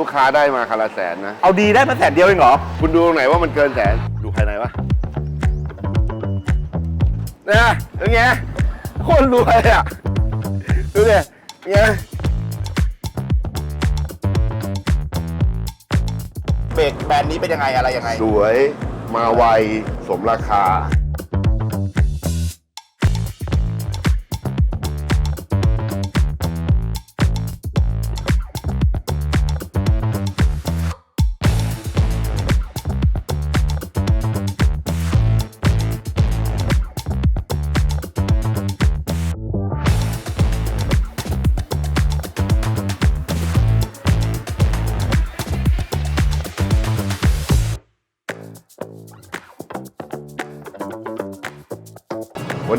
ลูกค้าได้มาคันละแสนนะ เอาดีได้มาแสนเดียวเองเหรอ คุณดูตรงไหนว่ามันเกินแสน ดูภายในวะเนี่ยเป็นไงโคตรรวยอะ ดูดิเป็นไงเบรกแบรนด์นี้เป็นยังไงอะไรยังไง สวย มาไว สมราคา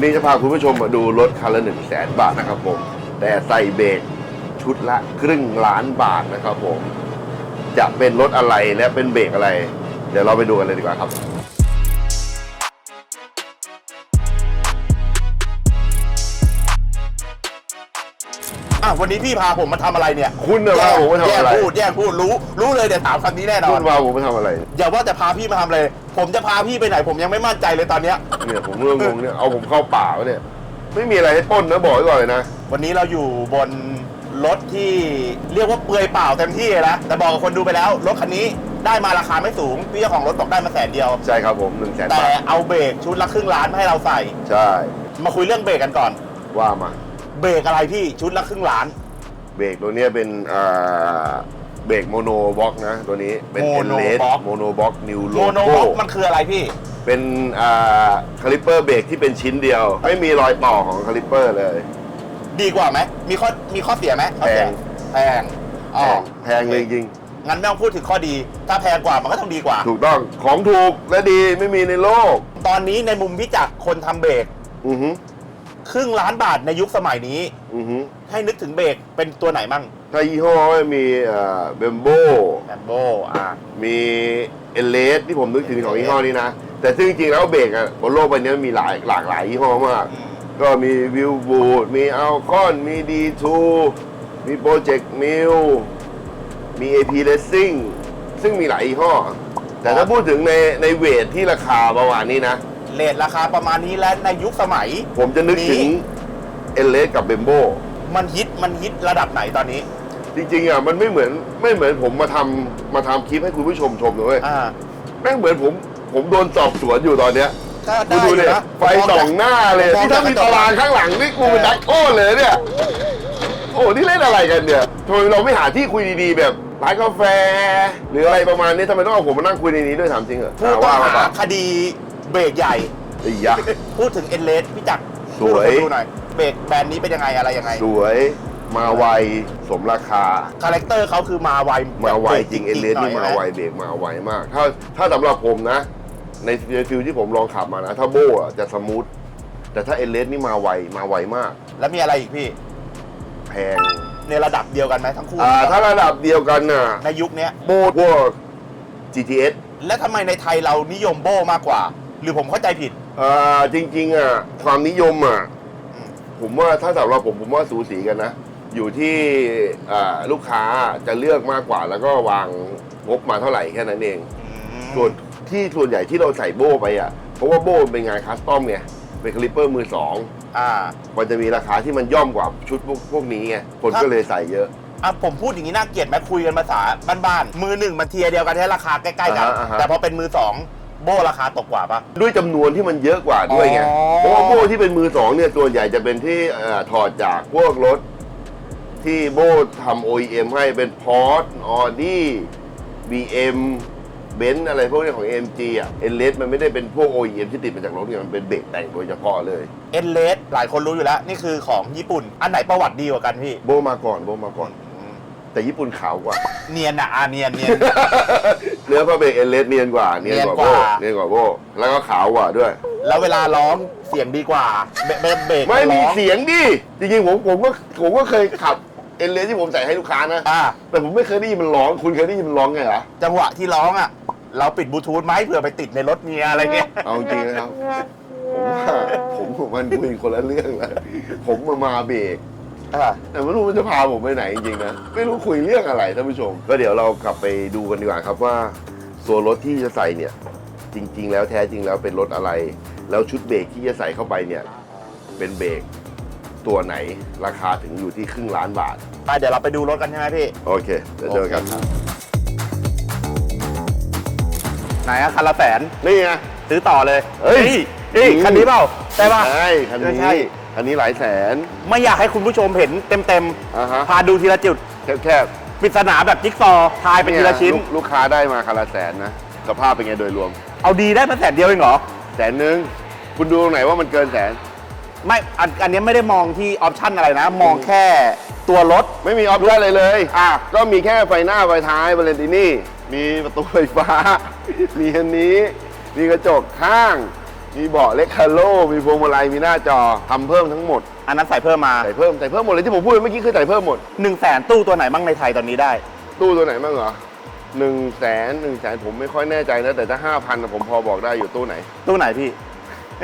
วันนี้จะพาคุณผู้ชมมาดูรถคันละหนึ่งแสนบาทนะครับผม แต่ใส่เบรกชุดละครึ่งล้านบาทนะครับผม จะเป็นรถอะไรและเป็นเบรกอะไร เดี๋ยวเราไปดูกันเลยดีกว่าครับ วันนี้พี่พาผมมาทำอะไรเนี่ยคุณน่ะพาผมมาทำอะไร แย่งพูดแย่งพูดรู้ รู้เลยเดี๋ยวถามคำนี้แน่นอคุนณพาผมมาทำอะไร อย่าว่าแต่พาพี่มาทำอะไรผมจะพาพี่ไปไหน ผมยังไม่มั่นใจเลยตอนเนี้ย เนี่ยผมเรื่องงงเนี่ยเอาผมเข้าป่าวะเนี่ย ไม่มีอะไรให้ปล้นนะบอกไว้ก่อนเลยนะ วันนี้เราอยู่บนรถที่เรียกว่าเปลือยเปล่าเต็มที่เลยนะแต่บอกกับคนดูไปแล้วรถคันนี้ได้มาราคาไม่สูงพี่เจ้าของรถบอกได้มาแสนเดียว ใช่ครับผมหนึ่งแสนแต่บาทเอาเบรกชุดละครึ่งล้านมาให้เราใส่ ใช่ มาคุยเรื่องเบรกกันก่อน ว่ามา เบรกอะไรพี่ชุดละครึ่งล้าน เบรกตัวเนี้ยเป็นอ่าเบรกโมโนบ็อกนะตัวนี้เป็นเอ Mono เลส Box โมโนบ็อกนิวโลโมโนโก้บ็อกมันคืออะไรพี่เป็นอ่าคาลิปเปอร์เบรกที่เป็นชิ้นเดียว ไม่มีรอยต่อของคาลิปเปอร์เลย ดีกว่าไหมมีข้อมีข้อเสียไหมข้อเสียแพง แพงอ๋อแพงเลยจริงงั้นไม่ต้องพูดถึงข้อดี ถ้าแพงกว่ามันก็ต้องดีกว่าถูกต้องของถูกและดีไม่มีในโลกตอนนี้ในมุมพี่จักรคนทำเบรก อือฮึ ครึ่งล้านบาทในยุคสมัยนี้ อือฮึให้นึกถึงเบรกเป็นตัวไหนมั่งถ้ายี่ห้อก็มีเบมโบแลมโบอ่า มีเอเลสที่ผมนึกถึงของยี่ห้อนี้นะ แต่ซึ่งจริงๆแล้วเบรกอะบนโลกใบนี้มีหลายหลากหลายยี่ห้อมาก ก็มีวิวบูดมีอัลคอนมีดีทูมีโปรเจกต์มิลมี AP Racing ซึ่งมีหลายยี่ห้อ แต่ถ้าพูดถึงในในเวทที่ราคาประมาณนี้นะ เลทราคาประมาณนี้และในยุคสมัย ผมจะนึกถึงเอเลสกับเบมโบมันฮิตมันฮิตระดับไหนตอนนี้ จริงๆอะมันไม่เหมือนไม่เหมือนผมมาทำมาทำคลิปให้คุณผู้ชมชมเลยเว้ยอ่าแม่งเหมือนผมผมโดนสอบสวนอยู่ตอนเนี้ยก็ดูได้อดูยู่เนี่ยนะไฟส่องหน้าเลยผมมองที่ถ้ามีจากกระจกตารางข้างหลังนี่กูเป็นนักโทษเลยเนี่ยโอ้นี่เล่นอะไรกันเนี่ยทำไมเราไม่หาที่คุยดีๆแบบร้านกาแฟ หรืออะไรประมาณนี้ทำไมต้องเอาผมมานั่งคุยในนี้ด้วยถามจริงเหรอผู้หาต้อว่างมาหาปะคดี เบรกใหญ่ ไอ้ยะ พูดถึงเอ็นเลสพี่จักรสวย พูดให้คนดูหน่อยเบรกแบรนด์นี้เป็นยังไงอะไรยังไงสวย มาไว สมราคา คาแรคเตอร์เขาคือมาไวมาไวบจริงกเอเลสนี่หมานะไวเบรกมาไวมาก ถ้าถ้าสำหรับผมนะ ในในฟิลที่ผมลองขับมานะ ถ้าโบอะจะสมูทแต่ถ้าเอเลสนี่มาไวมาไวมาก แล้วมีอะไรอีกพี่ แพงในระดับเดียวกันไหมทั้งคู่อ่าถ้าระดับเดียวกันน่ะในยุคเนี้ยโบพวก GTS และทำไมในไทยเรานิยมโบมากกว่า หรือผมเข้าใจผิดอ่าจริงๆอะความนิยมอะอืมผมว่าถ้าสำหรับผมผมว่าสูสีกันนะ อยู่ที่อ่าลูกค้าจะเลือกมากกว่า แล้วก็วางงบมาเท่าไหร่แค่นั้นเอง ส่วนที่ส่วนใหญ่ที่เราใส่โบไปอะเพราะว่าโบเป็นงานคัสตอมไงเป็นคลิปเปอร์มือสองอ่ามันจะมีราคาที่มันย่อมกว่าชุดพวกพวกนี้ไงคนครับก็เลยใส่เยอะอะผมพูดอย่างนี้น่าเกลียดไหมคุยกันภาษาบ้านๆมือหนึ่งมันเทียร์เดียวกันแค่ราคาใกล้ๆกันอ่าฮะอ่าฮะแต่พอเป็นมือสอง โบราคาตกกว่าปะ ด้วยจำนวนที่มันเยอะกว่าด้วยไง อ๋อ เพราะว่าโบ้ที่เป็นมือสองเนี่ยตัวใหญ่จะเป็นที่เอ่อถอดจากพวกรถ ที่โบ้ทำ OEM ให้เป็น Porsche Audi BM เบนซ์อะไรพวกนี้ของ AMG อะเอเลสมันไม่ได้เป็นพวก OEM ที่ติดมาจากรถเนี่ยมันเป็นเบรกแต่งโดยเฉพาะเลย เอ็นเลสหลายคนรู้อยู่แล้ว นี่คือของญี่ปุ่น อันไหนประวัติดีกว่ากันพี่ โบมาก่อนโบมาก่อน แต่ญี่ปุ่นขาวกว่า เนียนอะอาเนียนเนียน เนื้อพระเบรกเอเลสเนียนกว่าเนียนกว่าโบเนียนกว่าเนียนกว่าโบแล้วก็ขาวกว่าด้วย แล้วเวลาร้องเสียงดีกว่าเบเบเบรกไม่มีร้องเสียงดิจริงๆผมผมก็ผมก็เคยขับเอเลสที่ผมใส่ให้ลูกค้านะอ่าแต่ผมไม่เคยได้ยินมันร้อง คุณเคยได้ยินมันร้องไงเหรอจังหวะที่ร้องอะเราปิดบลูทูธไหมเผื่อไปติดในรถเมียอะไรเงี้ย เอาจริงนะครับ ผมว่าผมกับมันคุยคนละเรื่องแล้วผมมามาเบรก อ่าแต่ไม่รู้มันจะพาผมไปไหนจริงๆนะไม่รู้คุยเรื่องอะไรท่านผู้ชม ก็เดี๋ยวเรากลับไปดูกันดีกว่าครับว่าตัวรถที่จะใส่เนี่ย จริง ๆ แล้วแท้จริงแล้วเป็นรถอะไร แล้วชุดเบรกที่จะใส่เข้าไปเนี่ย เป็นเบรกตัวไหนราคาถึงอยู่ที่ครึ่งล้านบาท ไปเดี๋ยวเราไปดูรถกันใช่ไหมพี่ โอเคเดี๋ยวเจอกันโอเคครับไหนอะคันละแสนนี่ไง ซื้อต่อเลยเฮ้ย นี่คันนี้เปล่าใช่ป่ะใช่คันใช่ นี้คันนี้หลายแสน ไม่อยากให้คุณผู้ชมเห็นเต็มอ่าฮะ ๆ พาดูทีละจุดแคบปริศนาแบบจิ๊กซอว์ทายๆเป็นทีละชิ้น เยลูกลูกค้าได้มาคันละแสนนะ สภาพเป็นไงโดยรวม เอาดีได้มาแสนเดียวเองเหรอ แสนหนึ่งคุณดูตรงไหนว่ามันเกินแสน ไม่อันอันนี้ไม่ได้มองที่ออปชั่นอะไรนะ มองแค่ตัวรถ ไม่มีออปชั่นอะไรเลย อะ ก็มีแค่ไฟหน้า ไฟท้ายบาเลนตินี่ มีประตูไฟฟ้า มีอันนี้ มีกระจกข้าง มีเบาะเล็กคาโลมีพวงมาลัยมีหน้าจอทำเพิ่มทั้งหมดอันนั้นใส่เพิ่มมาใส่เพิ่มใส่เพิ่มหมดเลยที่ผมพูดเมื่อกี้คือใส่เพิ่มหมด 1นึ่งแสนตู้ตัวไหนบ้างในไทยตอนนี้ได้ ตู้ตัวไหนบ้างเหรอหนึ่งแสนหนึ่งแสนผมไม่ค่อยแน่ใจนะ แต่ถ้าห้าพันผมพอบอกได้อยู่ตู้ไหน ตู้ไหนพี่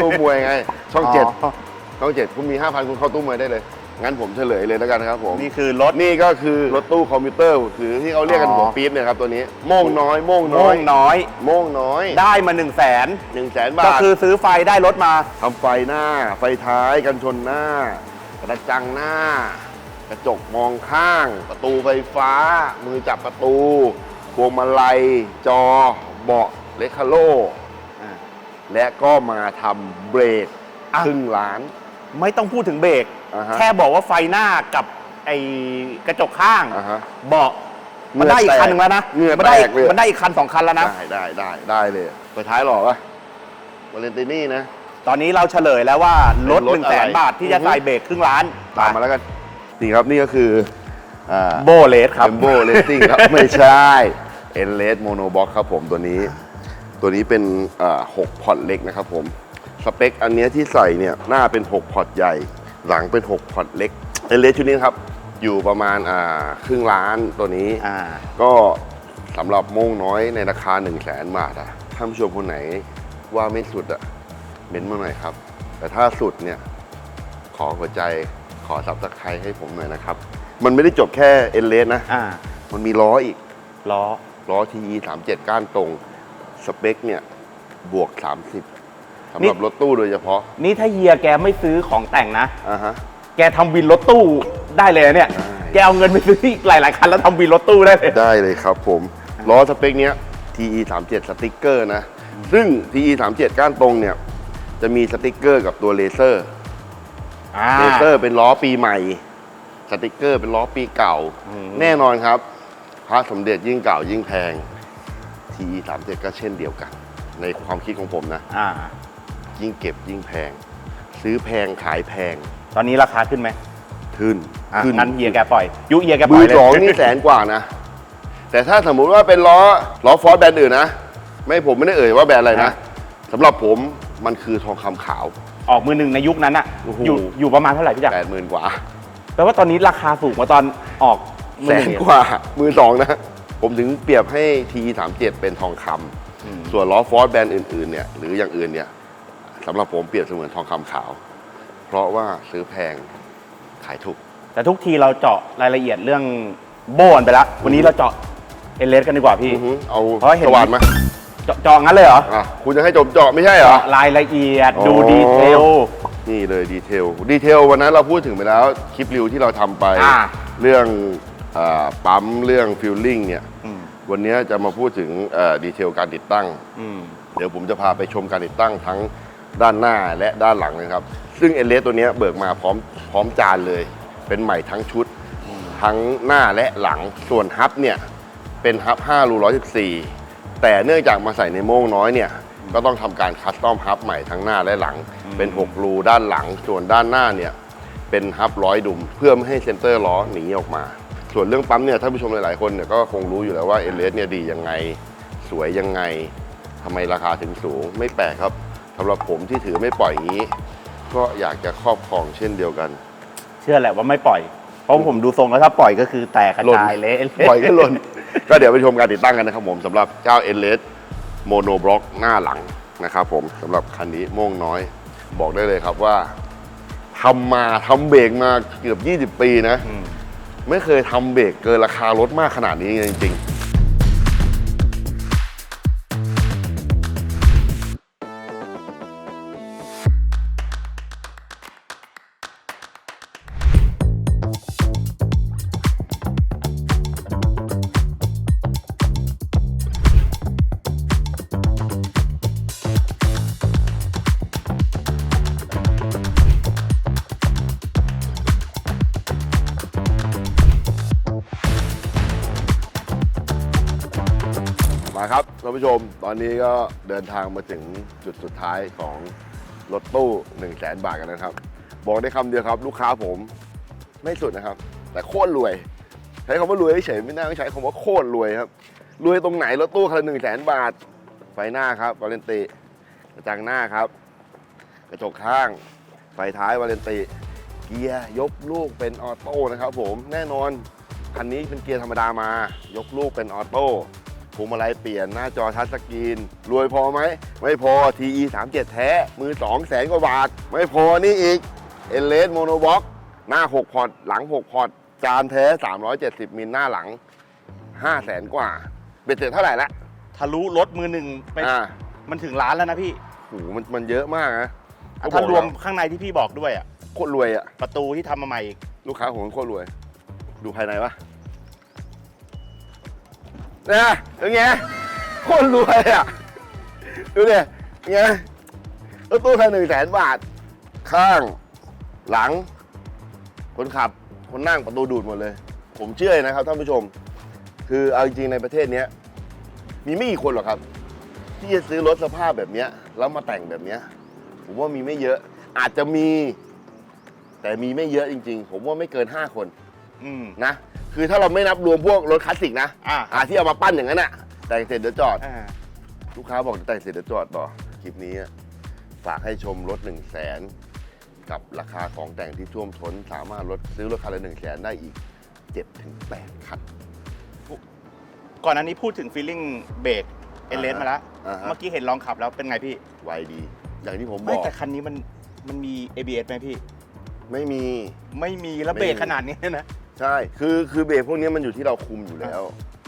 ตู้มวยไง ช่องเจ็ดอ๋อช่องเจ็ดคุณมีห้าพันคุณเข้าตู้มวยได้เลย งั้นผมเฉลยเลยแล้วกันนะครับผมนี่คือรถนี่ก็คือรถตู้คอมพิวเตอร์คือที่เขาเรียกกันอ๋อหัวปี๊บเนี่ยครับตัวนี้โม่งน้อยโม่งน้โม่อยงน้อยโม่งน้อย ได้มา1นึ่งแสนหนึ่งแสนบาทก็คือซื้อไฟได้รถมาทำไฟหน้า ไฟท้ายกันชนหน้ากระจังหน้า กระจกมองข้าง ประตูไฟฟ้า มือจับประตูพวงมาลัยจอเบาะเลคาโลและก็มาทำเบรกอะครึ่งล้าน ไม่ต้องพูดถึงเบรกอ่าฮะแค่บอกว่าไฟหน้ากับไอ้กระจกข้างอ่าฮะเบาะมันได้อีกคันหนึ่งแล้วนะเหงื่อมันได้แตกเลย มันได้อีกคันสองคันแล้วนะ ได้ได้ได้ได้เลยไฟท้ายหล่อปะวาเลนตินี่นะ ตอนนี้เราเฉลยแล้วว่ารถร1ถนึ่งอะแสไรนบาทที่จะอือฮึ ใส่เบรกครึ่งล้านตามมาแล้วกันนี่ครับนี่ก็คืออ่า โบเลสครับเ e มโบเลสซิ่งครับ ไม่ใช่เอ็นเลสโมโนบ็อกครับผมตัวนี้ ตัวนี้เป็นอ่าหกพอร์ตเล็กนะครับผม สเปคอันเนี้ยที่ใส่เนี่ยหน้าเป็น 6 พอร์ตใหญ่ หลังเป็น 6 พอร์ตเล็กเอ็นเลสชุดนี้ครับ อยู่ประมาณอ่าครึ่งล้านตัวนี้ อ่า ก็สำหรับโม่งน้อยในราคา 1 0 0 0 0แสนบาทอะท่านผู้ชมคนไหนว่าไม่สุดอะเม้นต์มาหน่อยครับ แต่ถ้าสุดเนี่ยขอหัวใจขอซับสไครให้ผมหน่อยนะครับ มันไม่ได้จบแค่เอ็นเลสนะ อ่า มันมีล้ออีก ล้อ ล้อ TE 37ก้านตรง สเปคเนี่ย บวก 30 สำหรับนี่รถตู้โดยเฉพาะ นี่ถ้าเฮียแกไม่ซื้อของแต่งนะ อ่าฮะ แกทำวินรถตู้ได้เลยนะเนี่ย ได้ แกเอาเงินไปซื้ออีกหลาย ๆ คันแล้วทำวินรถตู้ได้เลย ได้เลยครับผมล้อสเปคเนี้ย TE 37สติกเกอร์นะ ซึ่ง TE 37ก้านตรงเนี่ย จะมีสติกเกอร์กับตัวเลเซอร์ อ่า เลเซอร์เป็นล้อปีใหม่ สติกเกอร์เป็นล้อปีเก่า อืม แน่นอนครับพระสมเด็จยิ่งเก่ายิ่งแพง TE 37ก็เช่นเดียวกัน ในความคิดของผมนะ อ่า ยิ่งเก็บยิ่งแพง ซื้อแพงขายแพงตอนนี้ราคาขึ้นไหมขึ้นอะขึ้นงั้นเฮียแกปล่อย ยุเฮียแกปล่มือยอเลย สองนี่แสนกว่านะ แต่ถ้าสมมุติว่าเป็นล้อล้อฟอร์ดแบรนด์อื่นนะ ไม่ผมไม่ได้เอ่ยว่าแบรนด์อะไรนะสำหรับผมมันคือทองคำขาว ออกมือหนึ่งในยุคนั้นอะโอ้โห อยู่อยู่ประมาณเท่าไหร่พี่จักรแปดหมื่นกว่า แปลว่าตอนนี้ราคาสูงกว่าตอนออกมืแสอหนนึ่งกว่ามือสองนะ ผมถึงเปรียบให้ TE 3 7 เป็นทองคำอืมส่วนล้อฟอร์ดแบรนด์อื่นๆเนี่ยหรืออย่างอื่นเนี่ย สำหรับผมเปรียบเสมือนทองคำขาว เพราะว่าซื้อแพงขายถูก แต่ทุกทีเราเจาะรายละเอียดเรื่องโบนไปแล้ว วันนี้เราเจาะเอเลสกันดีกว่าพี่ อือฮึเอาเพราะเห็น สว่านมาเจาะเจาะงั้นเลยเหรออะคุณจะให้จบเจาะไม่ใช่เหรอเจาะรายละเอียดอ๋อดูดีเทล นี่เลยดีเทล ดีเทลวันนั้นเราพูดถึงไปแล้วคลิปรีวที่เราทำไป อ่า เรื่องเออปั๊มเรื่องฟิลลิ่งเนี่ย อืมวันนี้จะมาพูดถึงเอ่อดีเทลการติดตั้ง อืม เดี๋ยวผมจะพาไปชมการติดตั้งทั้ง ด้านหน้าและด้านหลังนะครับ ซึ่งเอเลสตัวนี้เบิกมาพร้อมพร้อมจานเลย เป็นใหม่ทั้งชุด ทั้งหน้าและหลังส่วนฮับเนี่ยเป็นฮับ5รู114 แต่เนื่องจากมาใส่ในโม่งน้อยเนี่ยก็ต้องทำการคัสตอมฮับใหม่ทั้งหน้าและหลัง เป็น 6 รูด้านหลัง ส่วนด้านหน้าเนี่ยเป็นฮับร้อยดุม เพื่อไม่ให้เซนเตอร์ล้อหนีออกมา ส่วนเรื่องปั๊มเนี่ยท่านผู้ชมหลาย ๆ คนเนี่ยก็คงรู้อยู่แล้วว่าเอเลสเนี่ยดียังไง สวยยังไงทำไมราคาถึงสูงไม่แปลกครับ สำหรับผมที่ถือไม่ปล่อยอย่างนี้ ก็อยากจะครอบครองเช่นเดียวกัน เชื่อแหละว่าไม่ปล่อย เพราะผมดูทรงแล้วถ้าปล่อยก็คือแตกกระจายเละปล่อยก็หล่น ก็เดี๋ยวไปชมการติดตั้งกันนะครับผมสำหรับเจ้าเอเลสโมโนบล็อกหน้าหลังนะครับผมสำหรับคันนี้โม่งน้อย บอกได้เลยครับว่าทำมาทำเบรกมาเกือบ 20 ปีนะอืมไม่เคยทำเบรกเกินราคารถมากขนาดนี้จริงๆ ผู้ชม ตอนนี้ก็เดินทางมาถึงจุดสุดท้ายของรถตู้1 0 0 0 0แสนบาทกันนะครับ บอกได้คำเดียวครับ ลูกค้าผมไม่สุดนะครับ แต่โคตรรวย ใช้คำว่ารวยเฉยไม่น่าใช้คำว่าโคตรรวยครับ รวยตรงไหนรถตู้คันหนึ่งแสนบาท ไฟหน้าครับวาเลนติกระจังหน้าครับ กระจกข้าง ไฟท้ายวาเลนติ เกียร์ยกลูกเป็นออโต้นะครับ ผมแน่นอนคันนี้เป็นเกียร์ธรรมดามายกลูกเป็นออโต้ พวงมาลัยเปลี่ยนหน้าจอทัชสกรีน รวยพอไหม ไม่พอ TE 3 7แท้ มือ2แสนกว่าบาท ไม่พอนี่อีกเอเลสโมโนบ็อกหน้า 6 พอร์ต หลัง 6 พอร์ต จานแท้ 370 มิลหน้าหลัง 5 แสนกว่าเบ็ดเสร็จเท่าไหร่ละทะลุรถมือหนึ่งไปอ่ามันถึงล้านแล้วนะพี่โหมันมันเยอะมากนะอะถ้ารวมข้างในที่พี่บอกด้วยอะโคตรรวยอะประตูที่ทำมาใหม่อีกลูกค้าผมโคตรรวย ดูภายในวะ นะเป็นไงโคตรรวยอะ ดูดิเป็นไงรถตู้คันหนึ่งแสนบาท ข้าง หลัง คนขับ คนนั่งประตูดูดหมดเลย ผมเชื่อเลยนะครับท่านผู้ชม คือเอาจริงๆในประเทศเนี้ย มีไม่กี่คนหรอกครับ ที่จะซื้อรถสภาพแบบเนี้ย แล้วมาแต่งแบบเนี้ย ผมว่ามีไม่เยอะ อาจจะมี แต่มีไม่เยอะจริง ๆ ผมว่าไม่เกิน 5 คน อืม นะ คือถ้าเราไม่นับรวมพวกรถคลาสสิกนะอ่าอ่าที่เอามาปั้นอย่างนั้นอะแต่งเสร็จเดี๋ยวจอด อ่า ลูกค้าบอกแต่งเสร็จเดี๋ยวจอดต่อคลิปนี้อะฝากให้ชมรถ1 0 0 0 0แสนกับราคาของแต่งที่ท่วมท้นสามารถรถซื้อรถคันละ1 0 0 0 0แสนได้อีก7ถึง8คัน ก่อนอันนี้พูดถึงฟีลลิ่งเบรกเอเลสมาแล้ว อ่าฮะ เมื่อกี้เห็นลองขับแล้วเป็นไงพี่ ไวดี อย่างที่ผมบไม่อกแต่คันนี้มันมันมี ABS ไหมพี่ ไม่มี ไม่มีแล้วไม่เบรกมีขนาดนี้นะ ใช่ คือคือเบรกพวกนี้มันอยู่ที่เราคุมอยู่แล้ว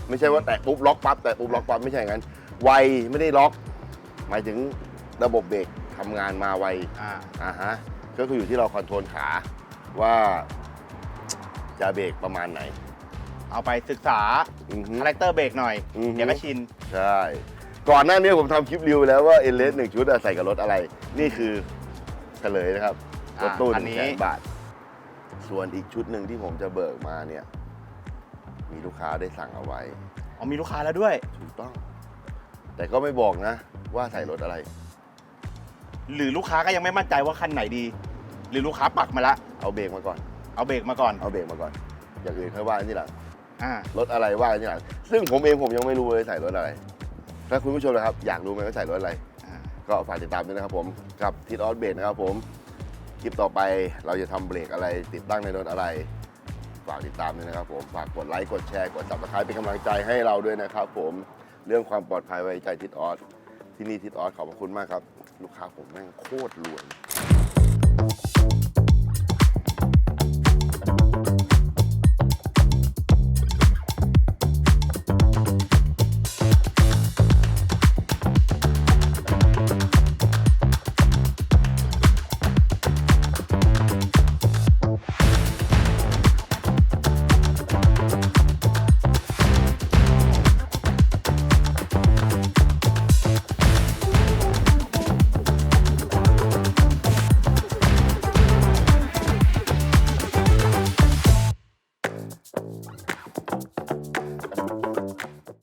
ไม่ใช่ว่าแตะปุ๊บล็อกปั๊บแตะปุ๊บล็อกปั๊บไม่ใช่อย่างนั้น ไวไม่ได้ล็อก หมายถึงระบบเบรกทำงานมาไวอ่าอ่าฮะก็คืออยู่ที่เราคอนโทรลขาว่าจะเบรกประมาณไหน เอาไปศึกษาอือฮึ คาแรคเตอร์เบรกหน่อย อือฮึ เดี๋ยวก็ชิน ใช่ ก่อนหน้านี้ผมทำคลิปรีวิวแล้วว่าเอเลสหนึ่งชุดอะใส่กับรถอะไร นี่คือเฉลยนะครับ รถตู้หอ่าอันนึ่งนี้แสนบาท ส่วนอีกชุดหนึ่งที่ผมจะเบิกมาเนี่ย มีลูกค้าได้สั่งเอาไว้ อ๋อมีลูกค้าแล้วด้วย ถูกต้อง แต่ก็ไม่บอกนะ ว่าใส่รถอะไร หรือลูกค้าก็ยังไม่มั่นใจว่าคันไหนดี หรือลูกค้าปักมาละ เอาเบรกมาก่อน เอาเบรกมาก่อน เอาเบรกมาก่อน อย่างอื่นค่อยว่ากันทีหลังอ่ารถอะไรว่ากันทีหลังซึ่งผมเองผมยังไม่รู้เลยใส่รถอะไร ถ้าคุณผู้ชมนะครับ อยากรู้ไหมว่าใส่รถอะไร อ่า ก็ฝากติดตามด้วยนะครับผม กับทิศออสเบรกนะครับผม คลิปต่อไปเราจะทำเบรกอะไรติดตั้งในรถอะไร ฝากติดตามด้วยนะครับผมฝากกดไลค์กดแชร์กดซับสไครป์เป็นกำลังใจให้เราด้วยนะครับผมเรื่องความปลอดภัยไว้ใจทิดออสที่นี่ทิดออสขอบพระคุณมากครับ ลูกค้าผมแม่งโคตรรวย